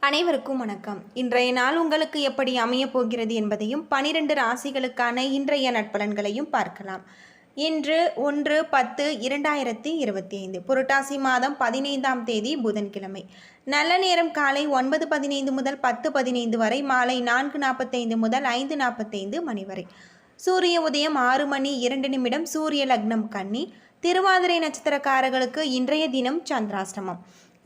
அனைவருக்கும் வணக்கம். இன்றைய நாள் உங்களுக்கு எப்படி அமையப் போகிறது என்பதையும் பனிரெண்டு ராசிகளுக்கான இன்றைய நட்பலன்களையும் பார்க்கலாம். இன்று ஒன்று பத்து இரண்டாயிரத்தி இருபத்தி ஐந்து புரட்டாசி மாதம் பதினைந்தாம் தேதி புதன்கிழமை. நல்ல நேரம் காலை ஒன்பது பதினைந்து முதல் பத்து பதினைந்து வரை மாலை நான்கு நாற்பத்தைந்து முதல் ஐந்து நாற்பத்தைந்து மணி வரை. சூரிய உதயம் ஆறு மணி இரண்டு நிமிடம் சூரிய லக்னம் கன்னி. திருவாதிரை நட்சத்திரக்காரர்களுக்கு இன்றைய தினம் சந்திராஷ்டமம்.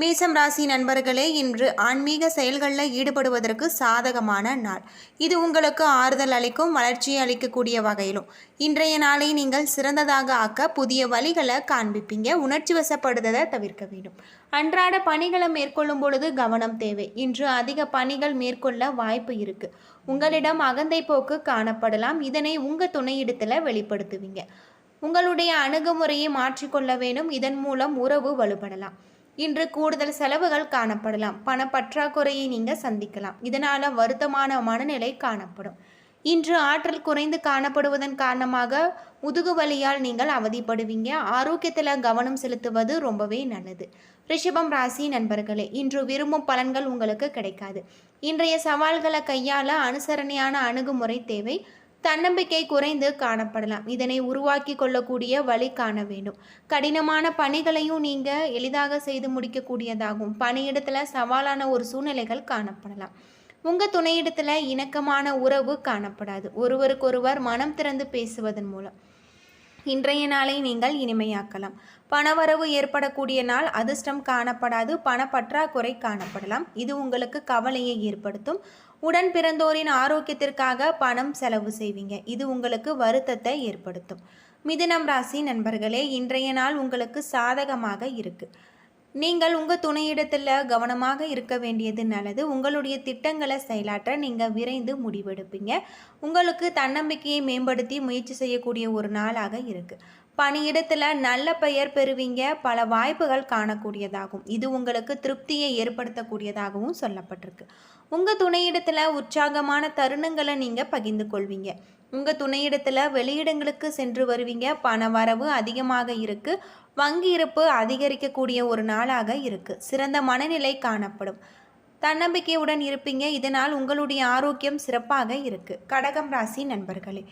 மேசம் ராசி நண்பர்களே இன்று ஆன்மீக செயல்களில் ஈடுபடுவதற்கு சாதகமான நாள். இது உங்களுக்கு ஆறுதல் அளிக்கும் வளர்ச்சியை அளிக்கக்கூடிய வகையிலும். இன்றைய நாளை நீங்கள் சிறந்ததாக ஆக்க புதிய வழிகளை காண்பிப்பீங்க. உணர்ச்சி வசப்படுதலை தவிர்க்க வேண்டும். அன்றாட பணிகளை மேற்கொள்ளும் பொழுது கவனம் தேவை. இன்று அதிக பணிகள் மேற்கொள்ள வாய்ப்பு இருக்கு. உங்களிடம் அகந்தை போக்கு காணப்படலாம். இதனை உங்க துணையிடத்தில் வெளிப்படுத்துவீங்க. உங்களுடைய அணுகுமுறையை மாற்றிக்கொள்ள வேண்டும். இதன் மூலம் உறவு வலுப்படலாம். இன்று கூடுதல் செலவுகள் காணப்படலாம். பணப்பற்றாக்குறையை நீங்கள் சந்திக்கலாம். இதனால் வருத்தமான மனநிலை காணப்படும். இன்று ஆற்றல் குறைந்து காணப்படுவதன் காரணமாக முதுகு வலியால் நீங்கள் அவதிப்படுவீங்க. ஆரோக்கியத்தில் கவனம் செலுத்துவது ரொம்பவே நல்லது. ரிஷபம் ராசி நண்பர்களே இன்று விரும்பும் பலன்கள் உங்களுக்கு கிடைக்காது. இன்றைய சவால்களை கையாள அனுசரணையான அணுகுமுறை தேவை. தன்னம்பிக்கை குறைந்து காணப்படலாம். இதனை உருவாக்கி கொள்ளக்கூடிய வழி காண வேண்டும். கடினமான பணிகளையும் நீங்கள் எளிதாக செய்து முடிக்கக்கூடியதாகும். பணியிடத்தில் சவாலான ஒரு சூழ்நிலைகள் காணப்படலாம். உங்கள் துணையிடத்தில் இணக்கமான உறவு காணப்படாது. ஒருவருக்கொருவர் மனம் திறந்து பேசுவதன் மூலம். இன்றைய நாளை நீங்கள் இனிமையாக்கலாம். பணவரவு ஏற்படக்கூடிய நாள் அதிர்ஷ்டம் காணப்படாது. பணப்பற்றாக்குறை காணப்படலாம். இது உங்களுக்கு கவலையை ஏற்படுத்தும். உடன் பிறந்தோரின் ஆரோக்கியத்திற்காக பணம் செலவு செய்வீங்க. இது உங்களுக்கு வருத்தத்தை ஏற்படுத்தும். மிதுனம் ராசி நண்பர்களே இன்றைய நாள் உங்களுக்கு சாதகமாக இருக்குது நீங்கள் உங்கள் துணையிடத்தில் கவனமாக இருக்க வேண்டியது நல்லது. உங்களுடைய திட்டங்களை செயலாற்ற நீங்கள் விரைந்து முடிவெடுப்பீங்க. உங்களுக்கு தன்னம்பிக்கையை மேம்படுத்தி முயற்சி செய்யக்கூடிய ஒரு நாளாக இருக்குது பணியிடத்தில் நல்ல பெயர் பெறுவீங்க. பல வாய்ப்புகள் காணக்கூடியதாகும். இது உங்களுக்கு திருப்தியை ஏற்படுத்தக்கூடியதாகவும் சொல்லப்பட்டிருக்கு. உங்கள் துணையிடத்தில் உற்சாகமான தருணங்களை நீங்கள் பகிர்ந்து கொள்வீங்க. உங்கள் துணையிடத்தில் வெளியிடங்களுக்கு சென்று வருவீங்க. பண வரவு அதிகமாக இருக்குது வங்கி இருப்பு அதிகரிக்கக்கூடிய ஒரு நாளாக இருக்குது சிறந்த மனநிலை காணப்படும். தன்னம்பிக்கையுடன் இருப்பீங்க. இதனால் உங்களுடைய ஆரோக்கியம் சிறப்பாக இருக்குது கடகம் ராசி நண்பர்களே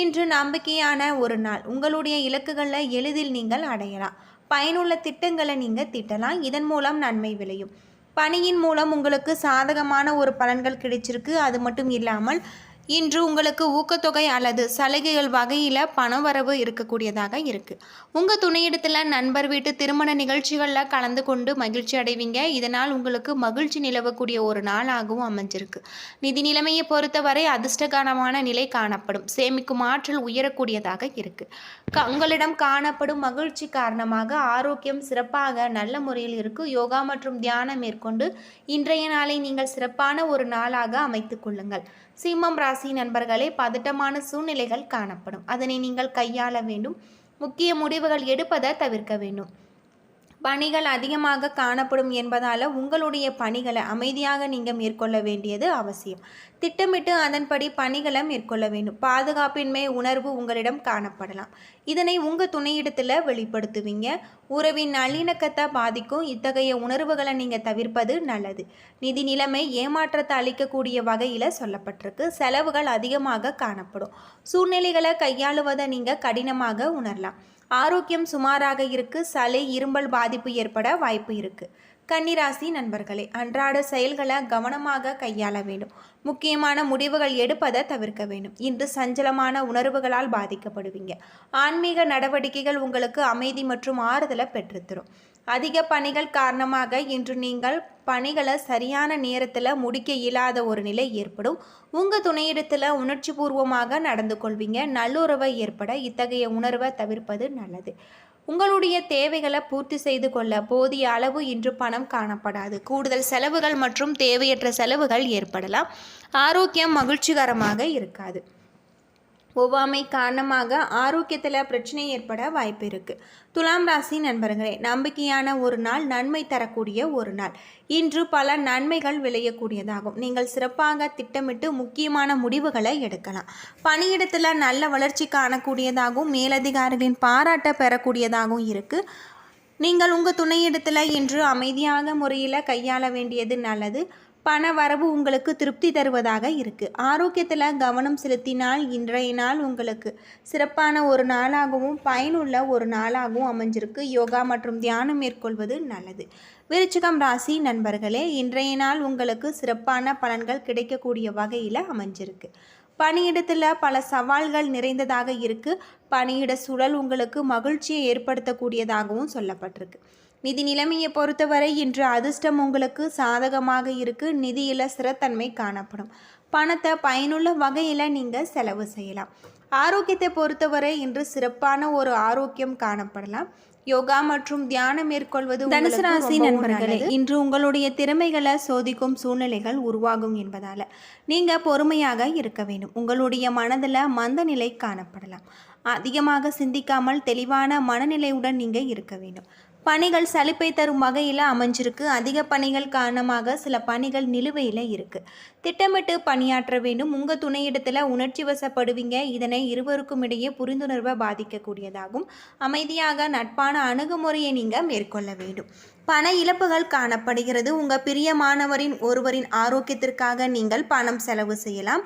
இன்று நம்பிக்கையான ஒரு நாள். உங்களுடைய இலக்குகளில் எளிதில் நீங்கள் அடையலாம். பயனுள்ள திட்டங்களை நீங்கள் திட்டலாம். இதன் மூலம் நன்மை விளையும். பணியின் மூலம் உங்களுக்கு சாதகமான ஒரு பலன்கள் கிடைச்சிருக்கு. அது மட்டும் இல்லாமல் இன்று உங்களுக்கு ஊக்கத்தொகை அல்லது சலுகைகள் வகையில் பணவரவு இருக்கக்கூடியதாக இருக்குது உங்கள் துணையிடத்தில் நண்பர் வீட்டு திருமண நிகழ்ச்சிகளில் கலந்து கொண்டு மகிழ்ச்சி அடைவீங்க. இதனால் உங்களுக்கு மகிழ்ச்சி நிலவக்கூடிய ஒரு நாளாகவும் அமைஞ்சிருக்கு. நிதி நிலைமையை பொறுத்தவரை அதிர்ஷ்டகரமான நிலை காணப்படும். சேமிக்கும் ஆற்றல் உயரக்கூடியதாக இருக்குது க உங்களிடம் காணப்படும் மகிழ்ச்சி காரணமாக ஆரோக்கியம் சிறப்பாக நல்ல முறையில் இருக்குது யோகா மற்றும் தியானம் மேற்கொண்டு இன்றைய நாளை நீங்கள் சிறப்பான ஒரு நாளாக அமைத்து கொள்ளுங்கள். சிம்மம் ராசி நண்பர்களே பதட்டமான சூழ்நிலைகள் காணப்படும். அதனை நீங்கள் கையாள வேண்டும். முக்கிய முடிவுகள் எடுப்பதை தவிர்க்க வேண்டும். பணிகள் அதிகமாக காணப்படும் என்பதால் உங்களுடைய பணிகளை அமைதியாக நீங்கள் மேற்கொள்ள வேண்டியது அவசியம். திட்டமிட்டு அதன்படி பணிகளை மேற்கொள்ள வேண்டும். பாதுகாப்பின்மை உணர்வு உங்களிடம் காணப்படலாம். இதனை உங்கள் துணையிடத்தில் வெளிப்படுத்துவீங்க. உறவின் நல்லிணக்கத்தை பாதிக்கும். இத்தகைய உணர்வுகளை நீங்கள் தவிர்ப்பது நல்லது. நிதி நிலைமை ஏமாற்றத்தை அளிக்கக்கூடிய வகையில் சொல்லப்பட்டிருக்கு. செலவுகள் அதிகமாக காணப்படும். சூழ்நிலைகளை கையாளுவதை நீங்கள் கடினமாக உணரலாம். ஆரோக்கியம் சுமாராக இருக்கு. சளி இரும்பல் பாதிப்பு ஏற்பட வாய்ப்பு இருக்குது கன்னிராசி நண்பர்களே அன்றாட செயல்களை கவனமாக கையாள வேண்டும். முக்கியமான முடிவுகள் எடுப்பதை தவிர்க்க வேண்டும். இன்று சஞ்சலமான உணர்வுகளால் பாதிக்கப்படுவீங்க. ஆன்மீக நடவடிக்கைகள் உங்களுக்கு அமைதி மற்றும் ஆறுதலை பெற்றுத்தரும். அதிக பணிகள் காரணமாக இன்று நீங்கள் பணிகளை சரியான நேரத்தில் முடிக்க இயலாத ஒரு நிலை ஏற்படும். உங்கள் துணையிடத்தில் உணர்ச்சி பூர்வமாக நடந்து கொள்வீங்க. நல்லுறவை ஏற்பட இத்தகைய உணர்வை தவிர்ப்பது நல்லது. உங்களுடைய தேவைகளை பூர்த்தி செய்து கொள்ள போதிய அளவு இன்று பணம் காணப்படாது. கூடுதல் செலவுகள் மற்றும் தேவையற்ற செலவுகள் ஏற்படலாம். ஆரோக்கியம் மகிழ்ச்சிகரமாக இருக்காது. ஒவ்வாமை காரணமாக ஆரோக்கியத்தில் பிரச்சனை ஏற்பட வாய்ப்பு இருக்குது துலாம் ராசி நண்பர்களே நம்பிக்கையான ஒரு நாள் நன்மை தரக்கூடிய ஒரு நாள். இன்று பல நன்மைகள் விளையக்கூடியதாகும். நீங்கள் சிறப்பாக திட்டமிட்டு முக்கியமான முடிவுகளை எடுக்கலாம். பணியிடத்தில் நல்ல வளர்ச்சி காணக்கூடியதாகவும் மேலதிகாரிகளின் பாராட்ட பெறக்கூடியதாகவும் இருக்குது நீங்கள் உங்கள் துணையிடத்தில் இன்று அமைதியான முறையில் கையாள வேண்டியது நல்லது. பண வரவு உங்களுக்கு திருப்தி தருவதாக இருக்குது ஆரோக்கியத்தில் கவனம் செலுத்தினால் இன்றைய நாள் உங்களுக்கு சிறப்பான ஒரு நாளாகவும் பயனுள்ள ஒரு நாளாகவும் அமைஞ்சிருக்கு. யோகா மற்றும் தியானம் மேற்கொள்வது நல்லது. விருச்சிகம் ராசி நண்பர்களே இன்றைய நாள் உங்களுக்கு சிறப்பான பலன்கள் கிடைக்கக்கூடிய வகையில் அமைஞ்சிருக்கு. பணியிடத்தில் பல சவால்கள் நிறைந்ததாக இருக்குது பணியிட சூழல் உங்களுக்கு மகிழ்ச்சியை ஏற்படுத்தக்கூடியதாகவும் சொல்லப்பட்டிருக்கு. நிதி நிலைமையை பொறுத்தவரை இன்று அதிர்ஷ்டம் உங்களுக்கு சாதகமாக இருக்குது நிதியில் ஸ்திரத்தன்மை காணப்படும். பணத்தை பயனுள்ள வகையில் நீங்கள் செலவு செய்யலாம். ஆரோக்கியத்தை பொறுத்தவரை இன்று சிறப்பான ஒரு ஆரோக்கியம் காணப்படலாம். யோகா மற்றும் தியானம் மேற்கொள்வது தனுசு ராசி நண்பர்களே இன்று உங்களுடைய திறமைகளை சோதிக்கும் சூழ்நிலைகள் உருவாகும் என்பதால நீங்க பொறுமையாக இருக்க வேண்டும். உங்களுடைய மனதில் மந்த நிலை காணப்படலாம். அதிகமாக சிந்திக்காமல் தெளிவான மனநிலையுடன் நீங்க இருக்க வேண்டும். பணிகள் சலிப்பை தரும் வகையில் அமைஞ்சிருக்கு. அதிக பணிகள் காரணமாக சில பணிகள் நிலுவையில் இருக்குது திட்டமிட்டு பணியாற்ற வேண்டும். உங்கள் துணையிடத்தில் உணர்ச்சி வசப்படுவீங்க. இதனை இருவருக்கும் இடையே புரிந்துணர்வை பாதிக்கக்கூடியதாகும். அமைதியாக நட்பான அணுகுமுறையை நீங்கள் மேற்கொள்ள வேண்டும். பண இழப்புகள் காணப்படுகிறது. உங்கள் பிரியமானவரின் ஒருவரின் ஆரோக்கியத்திற்காக நீங்கள் பணம் செலவு செய்யலாம்.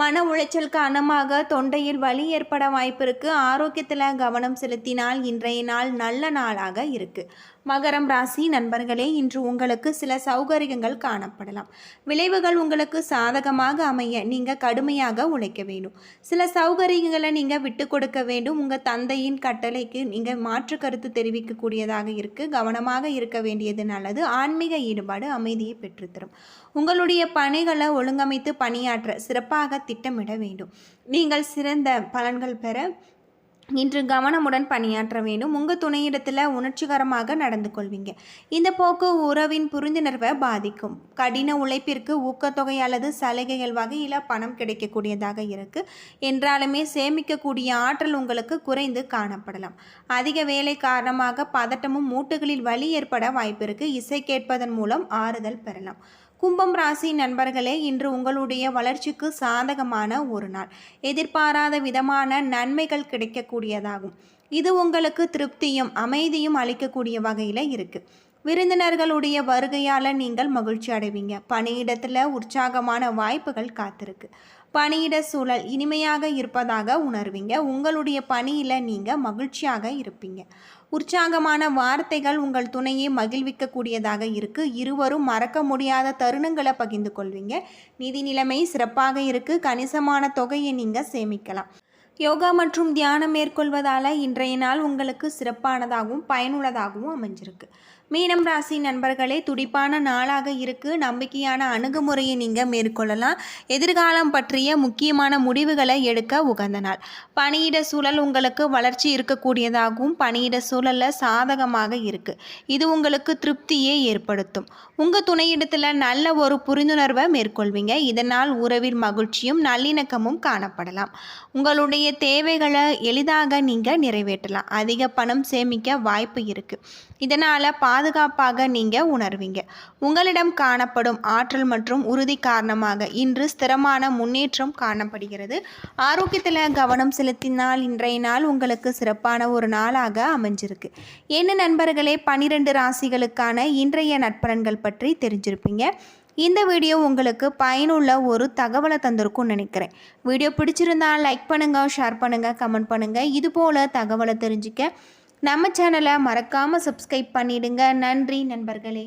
மன உளைச்சல் காரணமாக தொண்டையில் வலி ஏற்பட வாய்ப்பிருக்கு. ஆரோக்கியத்தில் கவனம் செலுத்தினால் இன்றைய நாள் நல்ல நாளாக இருக்கு. மகரம் ராசி நண்பர்களே இன்று உங்களுக்கு சில சௌகரியங்கள் காணப்படலாம். விளைவுகள் உங்களுக்கு சாதகமாக அமைய நீங்கள் கடுமையாக உழைக்க வேண்டும். சில சௌகரியங்களை நீங்கள் விட்டு கொடுக்க வேண்டும். உங்கள் தந்தையின் கட்டளைக்கு நீங்கள் மாற்று கருத்து தெரிவிக்கக்கூடியதாக இருக்கு. கவனமாக இருக்க வேண்டியது நல்லது. ஆன்மீக ஈடுபாடு அமைதியை பெற்றுத்தரும். உங்களுடைய பணிகளை ஒழுங்கமைத்து பணியாற்ற சிறப்பாக திட்டமிட வேண்டும். நீங்கள் சிறந்த பலன்கள் பெற இன்று கவனமுடன் பணியாற்ற வேண்டும். உங்கள் துணையிடத்தில் உணர்ச்சிகரமாக நடந்து கொள்வீங்க. இந்த போக்கு உறவின் புரிந்துணர்வை பாதிக்கும். கடின உழைப்பிற்கு ஊக்கத்தொகை அல்லது சலுகைகள் வகையில் பணம் கிடைக்கக்கூடியதாக இருக்குது என்றாலுமே சேமிக்கக்கூடிய ஆற்றல் உங்களுக்கு குறைந்து காணப்படலாம். அதிக வேலை காரணமாக பதட்டமும் மூட்டுகளில் வலி ஏற்பட வாய்ப்பு இருக்குது இசை கேட்பதன் மூலம் ஆறுதல் பெறலாம். கும்பம் ராசி நண்பர்களே இன்று உங்களுடைய வளர்ச்சிக்கு சாதகமான ஒரு நாள். எதிர்பாராத விதமான நன்மைகள் கிடைக்கக்கூடியதாகும். இது உங்களுக்கு திருப்தியும் அமைதியும் அளிக்கக்கூடிய வகையில் இருக்குது விருந்தினர்களுடைய வருகையால் நீங்கள் மகிழ்ச்சி அடைவீங்க. பணியிடத்தில் உற்சாகமான வாய்ப்புகள் காத்திருக்கு. பணியிட சூழல் இனிமையாக இருப்பதாக உணர்வீங்க. உங்களுடைய பணியில் நீங்கள் மகிழ்ச்சியாக இருப்பீங்க. உற்சாகமான வார்த்தைகள் உங்கள் துணையை மகிழ்விக்கக்கூடியதாக இருக்குது இருவரும் மறக்க முடியாத தருணங்களை பகிர்ந்து கொள்வீங்க. நிதி நிலைமை சிறப்பாக இருக்குது கணிசமான தொகையை நீங்கள் சேமிக்கலாம். யோகா மற்றும் தியானம் மேற்கொள்வதால் இன்றைய நாள் உங்களுக்கு சிறப்பானதாகவும் பயனுள்ளதாகவும் அமைஞ்சிருக்கு. மீனம் ராசி நண்பர்களே துடிப்பான நாளாக இருக்கு. நம்பிக்கையான அணுகுமுறையை நீங்கள் மேற்கொள்ளலாம். எதிர்காலம் பற்றிய முக்கியமான முடிவுகளை எடுக்க உகந்த நாள். பணியிட சூழல் உங்களுக்கு வளர்ச்சி இருக்கக்கூடியதாகவும் பணியிட சூழலில் சாதகமாக இருக்கு. இது உங்களுக்கு திருப்தியை ஏற்படுத்தும். உங்கள் துணையிடத்தில் நல்ல ஒரு புரிந்துணர்வை மேற்கொள்வீங்க. இதனால் உறவில் மகிழ்ச்சியும் நல்லிணக்கமும் காணப்படலாம். உங்களுடைய தேவைகளை எளிதாக நீங்கள் நிறைவேற்றலாம். அதிக பணம் சேமிக்க வாய்ப்பு இருக்குது இதனால் பாதுகாப்பாக நீங்கள் உணர்வீங்க. உங்களிடம் காணப்படும் ஆற்றல் மற்றும் உறுதி காரணமாக இன்று ஸ்திரமான முன்னேற்றம் காணப்படுகிறது. ஆரோக்கியத்தில் கவனம் செலுத்தினால் இன்றைய நாள் உங்களுக்கு சிறப்பான ஒரு நாளாக அமைஞ்சிருக்கு. என்ன நண்பர்களே பனிரெண்டு ராசிகளுக்கான இன்றைய நட்பலன்கள் பற்றி தெரிஞ்சிருப்பீங்க. இந்த வீடியோ உங்களுக்கு பயனுள்ள ஒரு தகவலை தந்திருக்கும்னு நினைக்கிறேன். வீடியோ பிடிச்சிருந்தால் லைக் பண்ணுங்கள் ஷேர் பண்ணுங்கள் கமெண்ட் பண்ணுங்கள் இது போல் தகவலை தெரிஞ்சுக்க நம்ம சேனலை மறக்காமல் சப்ஸ்கிரைப் பண்ணிடுங்க. நன்றி நண்பர்களே.